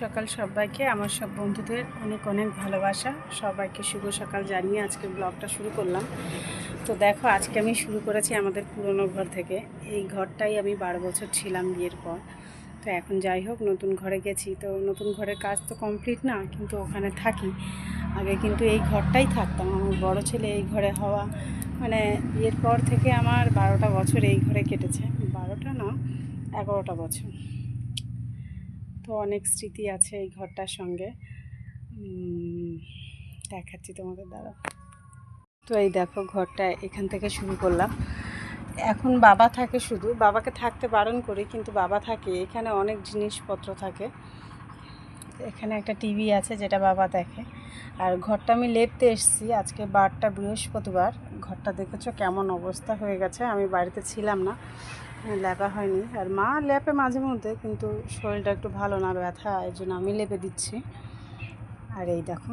সকাল সবাইকে। আমার সব বন্ধুদের অনেক অনেক ভালোবাসা। সবাইকে শুভ সকাল জানিয়ে আজকে ব্লগটা শুরু করলাম। তো দেখো, আজকে আমি শুরু করেছি আমাদের পুরনো ঘর থেকে। এই ঘরটাই আমি বারো বছর ছিলাম বিয়ের পর। তো এখন যাই হোক, নতুন ঘরে গেছি। তো নতুন ঘরের কাজ তো কমপ্লিট না, কিন্তু ওখানে থাকি। আগে কিন্তু এই ঘরটাই থাকতাম। আমার বড় ছেলে এই ঘরে হওয়া মানে বিয়ের পর থেকে আমার বারোটা বছর এই ঘরে কেটেছে। বারোটা না, এগারোটা বছর। তো অনেক স্মৃতি আছে এই ঘরটার সঙ্গে। দেখাচ্ছি তোমাদের দ্বারা তো এই দেখো ঘরটা এখান থেকে শুরু করলাম। এখন বাবা থাকে শুধু, বাবাকে থাকতে বারণ করি কিন্তু বাবা থাকে। এখানে অনেক জিনিসপত্র থাকে। এখানে একটা টিভি আছে যেটা বাবা দেখে। আর ঘরটা আমি লেপতে এসেছি, আজকে বারটা বৃহস্পতিবার। ঘরটা দেখেছ কেমন অবস্থা হয়ে গেছে, আমি বাড়িতে ছিলাম না। লেপা হয়নি। আর মা লেপে মাঝে মধ্যে, কিন্তু শরীরটা একটু ভালো না, ব্যথা, এর জন্য আমি লেপে দিচ্ছি। আর এই দেখো,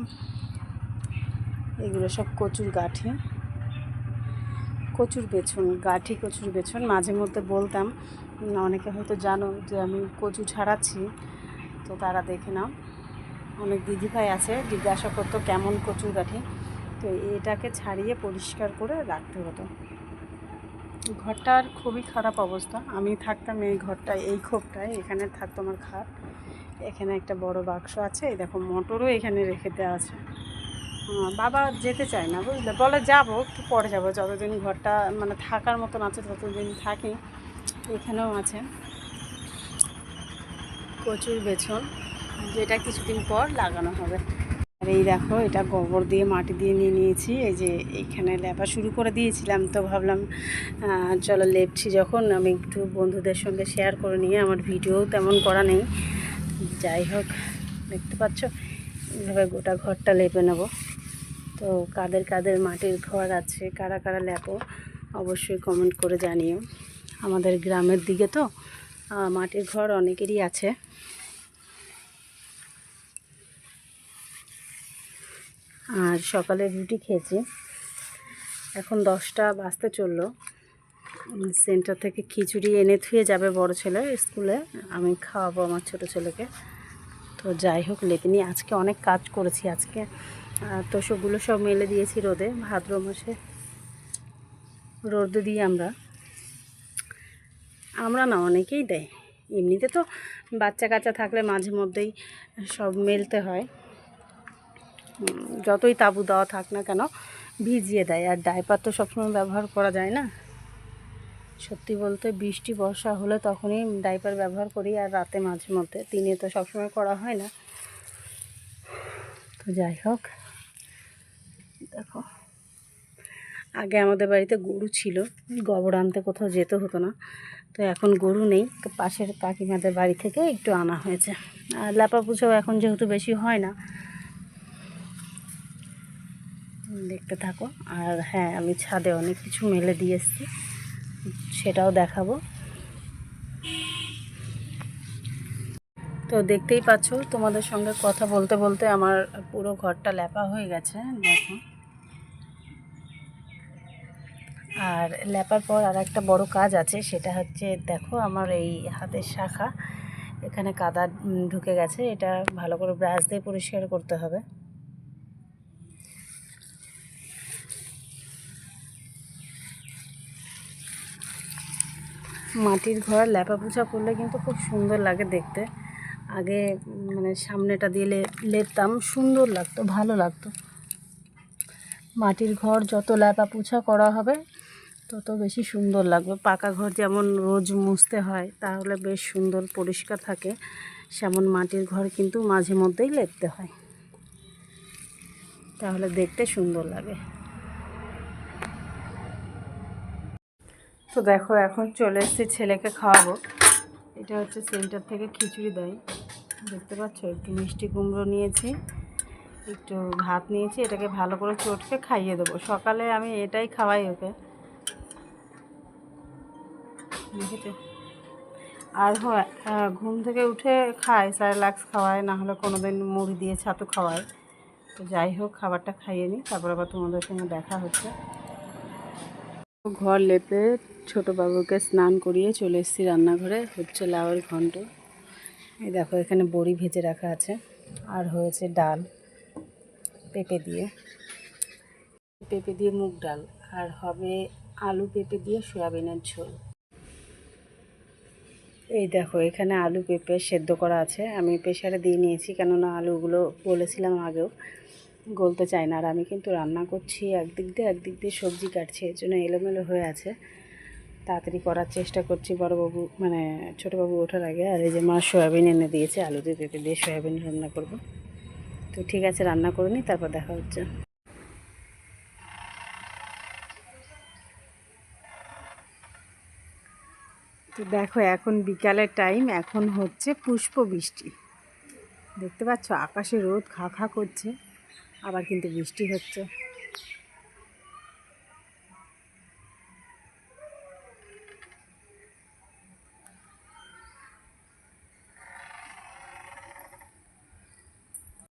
এগুলো সব কচুর গাঠি। কচুর বেছন, গাঠি কচুর বেছন। মাঝে মধ্যে বলতাম, অনেকে হয়তো জানো যে আমি কচু ছাড়াচ্ছি, তো তারা দেখে নাও। অনেক দিদিভাই আছে, জিজ্ঞাসা করতো কেমন কচুর গাঠি। তো এটাকে ছাড়িয়ে পরিষ্কার করে রাখতে হতো। ঘরটার খুবই খারাপ অবস্থা। আমি থাকতাম এই ঘরটায়, এই খোপটায় এখানে থাকতো আমার খাট। এখানে একটা বড় বাক্স আছে, এই দেখো মোটরও এখানে রেখে দেওয়া আছে। বাবা যেতে চায় না, বুঝলে? বলে যাব, একটু পরে যাব, যতদিন ঘরটা মানে থাকার মতন আছে, ততদিন থাকি। এখানেও আছে। কচুর বেছন, যেটা কিছুদিন পর লাগানো হবে। আর এই দেখো, এটা গোবর দিয়ে মাটি দিয়ে নিয়ে নিয়েছি। এই যে এইখানে লেপা শুরু করে দিয়েছিলাম তো ভাবলাম চলো লেপছি যখন। আমি একটু বন্ধুদের সঙ্গে শেয়ার করে নিয়ে আমার ভিডিও তেমন করা নেই। যাই হোক, দেখতে পাচ্ছ? এইভাবে গোটা ঘরটা লেপে নেব। তো কাদের কাদের মাটির ঘর আছে, কারা কারা লেপো, অবশ্যই কমেন্ট করে জানিও। আমাদের গ্রামের দিকে তো মাটির ঘর অনেকেরই আছে। আর সকালে রুটি খেয়েছি। এখন দশটা বাজতে চলল। সেন্টার থেকে খিচুড়ি এনে থুয়ে যাবে বড় ছেলে স্কুলে। আমি খাওয়াবো আমার ছোট ছেলেকে। তো যাই হোক, লেপে নিয়ে আজকে অনেক কাজ করেছি আজকে। তো তোষকগুলো সব মেলে দিয়েছি রোদে, ভাদ্র মাসে। রোদে দিই আমরা। আমরা না অনেকেই দেয়। এমনিতে তো বাচ্চা কাচ্চা থাকলে মাঝে মধ্যেই সব মেলতে হয়। যতই তাবু দেওয়া থাক না কেন, ভিজিয়ে দেয়। আর ডাইপার তো সবসময় ব্যবহার করা যায় না। সত্যি বলতে বৃষ্টি, বর্ষা হলে তখনই ডাইপার ব্যবহার করি, আর রাতে মাঝে মধ্যে। দিনে তো সবসময় করা হয় না। তো যাই হোক, দেখো। আগে আমাদের বাড়িতে গরু ছিল, গোবর আনতে কোথাও যেতে হতো না। তো এখন গরু নেই পাশের কাকিমাদের বাড়ি থেকে একটু আনা হয়েছে। আর ল্যাপা পুজোও এখন যেহেতু বেশি হয় না দেখতে থাকো। আর হ্যাঁ আমি ছাদে অনেক কিছু মেলে দিয়ে এসেছি। সেটাও দেখাবো। তো দেখতেই পাচ্ছ, তোমাদের সঙ্গে কথা বলতে বলতে আমার পুরো ঘরটা ল্যাপা হয়ে গেছে, দেখো। আর ল্যাপার পর আর একটা বড় কাজ আছে, সেটা হচ্ছে দেখো আমার এই হাতের শাখা। এখানে কাদা ঢুকে গেছে। এটা ভালো করে ব্রাশ দিয়ে পরিষ্কার করতে হবে। মাটির ঘর ল্যাপা পোছা করলে কিন্তু খুব সুন্দর লাগে দেখতে। আগে মানে সামনেটা দিয়ে লেপতাম, সুন্দর লাগতো, ভালো লাগতো। মাটির ঘর যত ল্যাপা পোছা করা হবে, তত বেশি সুন্দর লাগবে। পাকা ঘর যেমন রোজ মুছতে হয়, তাহলে বেশ সুন্দর পরিষ্কার থাকে। সেমন মাটির ঘর কিন্তু মাঝে মধ্যেই লেপতে হয়। তাহলে দেখতে সুন্দর লাগে। তো দেখো, এখন চলে এসেছি ছেলেকে খাওয়াবো। এটা হচ্ছে সেন্টার থেকে খিচুড়ি দেয়। দেখতে পাচ্ছ, একটু মিষ্টি কুমড়ো নিয়েছি, একটু ভাত নিয়েছি, এটাকে ভালো করে চটকে খাইয়ে দেবো। সকালে আমি এটাই খাওয়াই ওকে। দেখেছ? আর হয় ঘুম থেকে উঠে খায়, স্যারেলাক্স খাওয়ায়, না হলে কোনো দিন মুড়ি দিয়ে ছাতু খাওয়ায়। তো যাই হোক, খাবারটা খাইয়ে নিই, তারপর আবার তোমাদের সঙ্গে দেখা হচ্ছে। ঘর লেপে ছোটো বাবুকে স্নান করিয়ে চলে এসেছি রান্নাঘরে, হচ্ছে লাউয়ের ঘন্ট। এই দেখো, এখানে বড়ি ভেজে রাখা আছে, আর হয়েছে ডাল, পেঁপে দিয়ে। পেঁপে দিয়ে মুগ ডাল, আর হবে আলু পেঁপে দিয়ে সয়াবিনের ঝোল। এই দেখো, এখানে আলু পেঁপে সেদ্ধ করা আছে, আমি প্রেশারে দিয়ে নিয়েছি, কেননা আলুগুলো বলেছিলাম আগেও, গলতে চায় না, আর আমি কিন্তু রান্না করছি একদিক দিয়ে একদিক দিয়ে সবজি কাটছি, এর জন্য এলোমেলো হয়ে আছে। তাড়াতাড়ি করার চেষ্টা করছি বড়োবাবু মানে ছোটোবাবু ওঠার আগে। আর এই যে মা সয়াবিন এনে দিয়েছে, আলু দিয়ে পেঁপে দিয়ে সয়াবিন রান্না করব। তো ঠিক আছে, রান্না করে নিই, তারপর দেখা হচ্ছে। তো দেখো, এখন বিকালের টাইম, এখন হচ্ছে পুষ্প বৃষ্টি। দেখতে পাচ্ছ, আকাশে রোদ খা খা করছে, আবার কিন্তু বৃষ্টি হচ্ছে।